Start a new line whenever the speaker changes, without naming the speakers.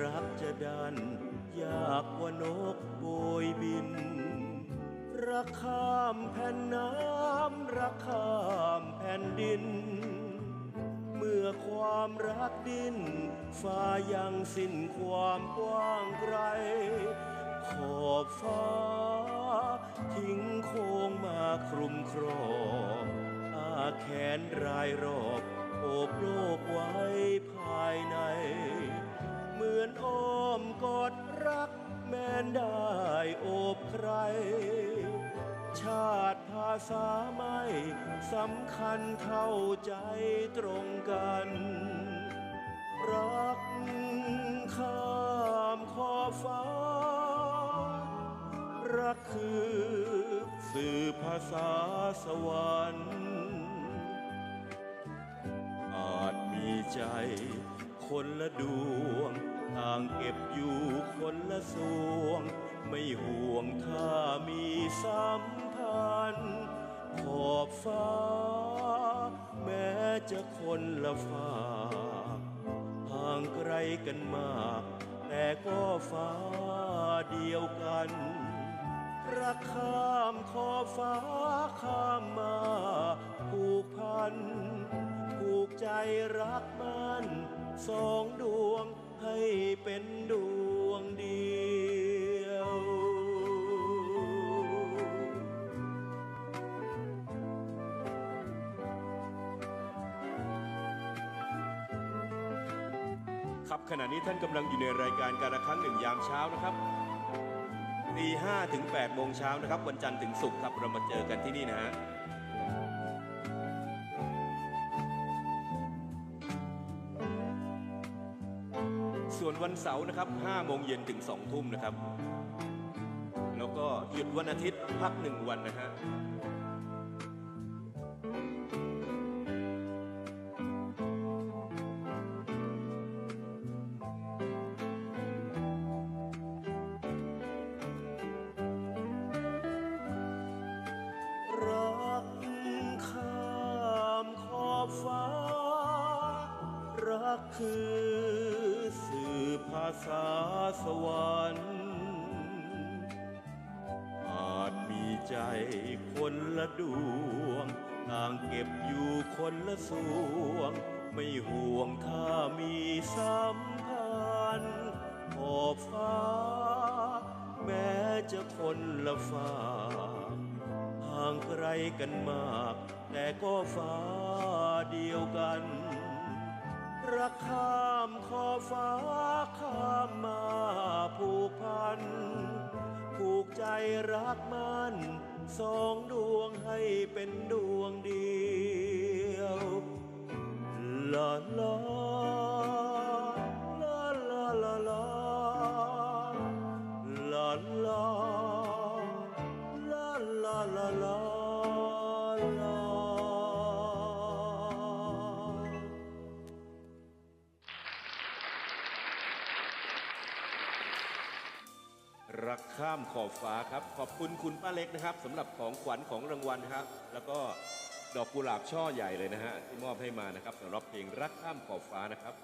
รับจะดัน อยากว่านกโบยบิน รักข้ามแผ่นน้ำรักข้ามแผ่นดิน เมื่อความรักดินฟ้ายังสิ้นความกว้างไกล ขอบฟ้า ทิ้งโค้งมาคลุมครอบอาแขนรายรอบโอบโลกไว้ ได้โอบใคร ชาติภาษาไม่สำคัญเท่าใจตรงกัน รักข้ามขอบฟ้า รักคือสื่อภาษาสวรรค์อาจมีใจ คนละดวง ต่างเก็บอยู่คนละสวง ไม่ห่วงถ้ามีสัมพันธ์ขอบฟ้า แม้จะคนละฝากห่างไกลกันมาก แต่ก็ฟ้าเดียวกันรักข้ามขอบฟ้าข้ามมาผูกพันผูกใจรักมัน สองดวงให้เป็นดวงเดียว ครับขณะนี้ท่านกำลังอยู่ในรายการการละครั้งหนึ่งยามเช้านะครับตีห้าถึงแปดโมงเช้านะครับ วันจันทร์ถึงศุกร์ครับเรามาเจอกันที่นี่นะฮะ ส่วนวันเสาร์นะครับ5โมงเย็นถึง2ทุ่มนะครับ แล้วก็หยุดวันอาทิตย์พักหนึ่งวันนะฮะรักข้ามขอบฟ้า รักคือ ษาสวรรค์ อาจมีใจคนละดวง ต่างเก็บอยู่คนละสวง ไม่ห่วงถ้ามีสัมพันธ์ขอบฟ้า แม้จะคนละฟ้าห่างไกลกันมาก แต่ก็ฟ้าเดียวกัน รักข้ามขอฟ้าข้ามมาผูกพัน ผูกใจรักมันสองดวงให้เป็นดวงเดียวลาลา รักข้ามขอบฟ้าครับ ขอบคุณคุณป้าเล็กนะครับสำหรับของขวัญของรางวัลครับ แล้วก็ดอกกุหลาบช่อใหญ่เลยนะฮะที่มอบให้มานะครับสำหรับเพลงรักข้ามขอบฟ้านะครับ